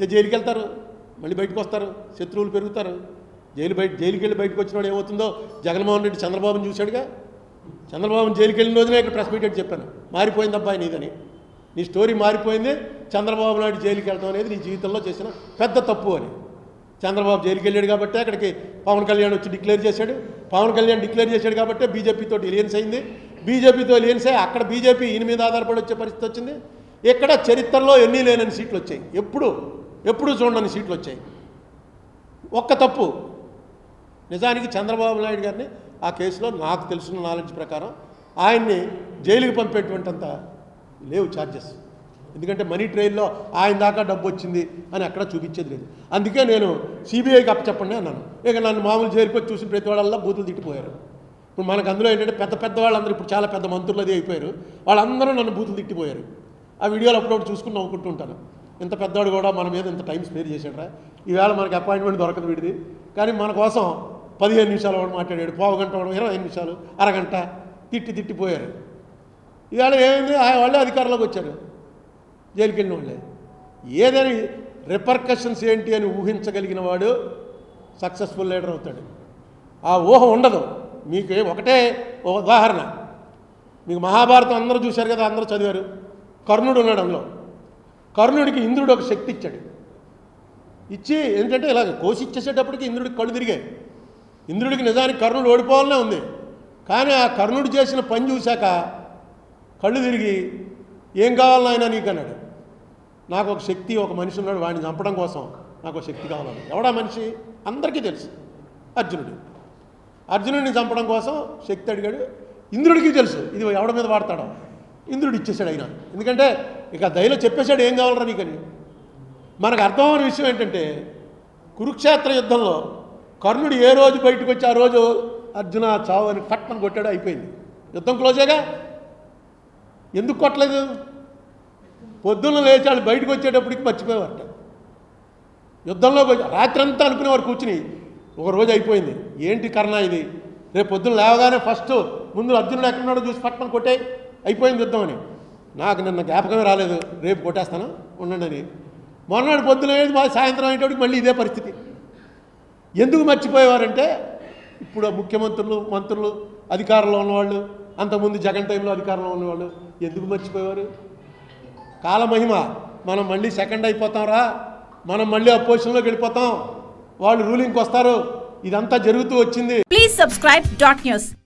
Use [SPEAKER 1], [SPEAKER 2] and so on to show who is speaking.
[SPEAKER 1] వెళ్తే జైలుకి వెళ్తారు. మళ్ళీ బయటకు వస్తారు. శత్రువులు పెరుగుతారు. జైలు బయట జైలుకి వెళ్ళి బయటకు వచ్చినాడు ఏమవుతుందో జగన్మోహన్ రెడ్డి చంద్రబాబుని చూశాడుగా? చంద్రబాబు జైలుకి వెళ్ళిన రోజునే ఇక్కడ ప్రెస్ మీట్ చెప్పాను. మారిపోయింది అబ్బాయి నీదని. నీ స్టోరీ మారిపోయింది. చంద్రబాబు నాయుడు జైలుకి వెళ్ళడం అనేది నీ జీవితంలో చేసిన పెద్ద తప్పు అని. చంద్రబాబు జైలుకి వెళ్ళాడు కాబట్టి అక్కడికి పవన్ కళ్యాణ్ వచ్చి డిక్లేర్ చేశాడు. పవన్ కళ్యాణ్ డిక్లేర్ చేశాడు కాబట్టి బీజేపీతో ఎలియన్స్ అయింది. బీజేపీతో ఎలియన్స్ అయ్యి అక్కడ బీజేపీ ఈయన మీద ఆధారపడి వచ్చే పరిస్థితి వచ్చింది. ఇక్కడ చరిత్రలో ఎన్ని లేనని సీట్లు వచ్చాయి? ఎప్పుడు? ఎప్పుడూ చూడని సీట్లు వచ్చాయి. ఒక్క తప్పు. నిజానికి చంద్రబాబు నాయుడు గారిని ఆ కేసులో నాకు తెలుసున్న నాలెడ్జ్ ప్రకారం ఆయన్ని జైలుకి పంపేటువంటింత లేవు ఛార్జెస్ ఎందుకంటే మనీ ట్రైల్లో ఆయన దాకా డబ్బు వచ్చింది అని అక్కడ చూపించేది లేదు. అందుకే నేను సిబిఐకి అప్పచెప్పండి అన్నాను. ఇక నన్ను మామూలు చేరిపోయి చూసిన ప్రతి వాళ్ళల్లో బూతులు తిట్టిపోయారు. ఇప్పుడు మనకు అందులో ఏంటంటే పెద్ద పెద్ద వాళ్ళందరూ ఇప్పుడు చాలా పెద్ద మంత్రులు అది అయిపోయారు. వాళ్ళందరూ నన్ను బూతులు తిట్టిపోయారు. ఆ వీడియోలు అప్పుడప్పుడు చూసుకుని నవ్వుకుంటూ ఉంటాను. ఇంత పెద్దవాడు కూడా మన మీద ఇంత టైం స్పేర్ చేశాడరా? ఈవేళ మనకి అపాయింట్మెంట్ దొరకదు వీడిది. కానీ మన కోసం పదిహేను నిమిషాలు వాడు మాట్లాడాడు పావు గంట వాడు ఇరవై ఐదు నిమిషాలు అరగంట తిట్టి తిట్టిపోయారు ఇవాళ ఏమైంది? ఆ వాళ్ళే అధికారంలోకి వచ్చారు. జైలుకి వెళ్ళిన వాళ్ళే. ఏదని రిపర్కషన్స్ ఏంటి అని ఊహించగలిగిన వాడు సక్సెస్ఫుల్ లీడర్ అవుతాడు. ఆ ఊహ ఉండదు. మీకు ఒకటే ఒక ఉదాహరణ. మీకు మహాభారతం అందరూ చూశారు కదా అందరూ చదివారు. కర్ణుడు ఉన్నాడు అందులో. కర్ణుడికి ఇంద్రుడు ఒక శక్తి ఇచ్చాడు. ఇచ్చి ఏంటంటే ఇలాగ కోసి ఇచ్చేసేటప్పటికి ఇంద్రుడికి కళ్ళు తిరిగాయి. ఇంద్రుడికి నిజానికి కర్ణుడు ఓడిపోవాలనే ఉంది. కానీ ఆ కర్ణుడు చేసిన పని చూశాక కళ్ళు తిరిగి ఏం కావాలి నాయనా నీకు? అన్నాడు. నాకు ఒక శక్తి ఒక మనిషి ఉన్నాడు వాడిని చంపడం కోసం నాకు ఒక శక్తి కావాలని ఎవడా మనిషి? అందరికీ తెలుసు. అర్జునుడు. అర్జునుడిని చంపడం కోసం శక్తి అడిగాడు. ఇంద్రుడికి తెలుసు. ఇది ఎవడ మీద వాడతాడో. ఇంద్రుడు ఇచ్చేశాడు అయినా ఎందుకంటే ఇక దయలో చెప్పేశాడు ఏం కావాలరా నీకని మనకు అర్థమైన విషయం ఏంటంటే కురుక్షేత్ర యుద్ధంలో కర్ణుడు ఏ రోజు బయటకు వచ్చి ఆ రోజు అర్జున చావు అని పట్టణం కొట్టాడు అయిపోయింది. యుద్ధం క్లోజేగా ఎందుకు కొట్టలేదు? పొద్దున్న లేచాడు బయటకు వచ్చేటప్పటికి మర్చిపోయేవారట. యుద్ధంలోకి వచ్చి రాత్రంతా అనుకునేవారు కూర్చుని ఒక రోజు అయిపోయింది. ఏంటి కర్ణ ఇది? రేపు పొద్దున్న లేవగానే ఫస్ట్ ముందు అర్జునుడు ఎక్కడున్నాడో చూసి పట్టణం కొట్టే. అయిపోయింది యుద్ధం నాకు నిన్న జ్ఞాపకమే రాలేదు. రేపు కొట్టేస్తాను. ఉండండి అని. మొన్నటి పొద్దున ఏది మా సాయంత్రం అయ్యేటప్పటికి మళ్ళీ ఇదే పరిస్థితి. ఎందుకు మర్చిపోయేవారంటే ఇప్పుడు ముఖ్యమంత్రులు మంత్రులు అధికారంలో ఉన్నవాళ్ళు అంతకుముందు జగన్ టైంలో అధికారంలో ఉన్నవాళ్ళు ఎందుకు మర్చిపోయేవారు? కాలమహిమ మనం మళ్ళీ సెకండ్ అయిపోతాం రా. మనం మళ్ళీ అపోజిషన్లోకి వెళ్ళిపోతాం. వాళ్ళు రూలింగ్కి వస్తారు. ఇదంతా జరుగుతూ వచ్చింది.
[SPEAKER 2] Please subscribe dot news.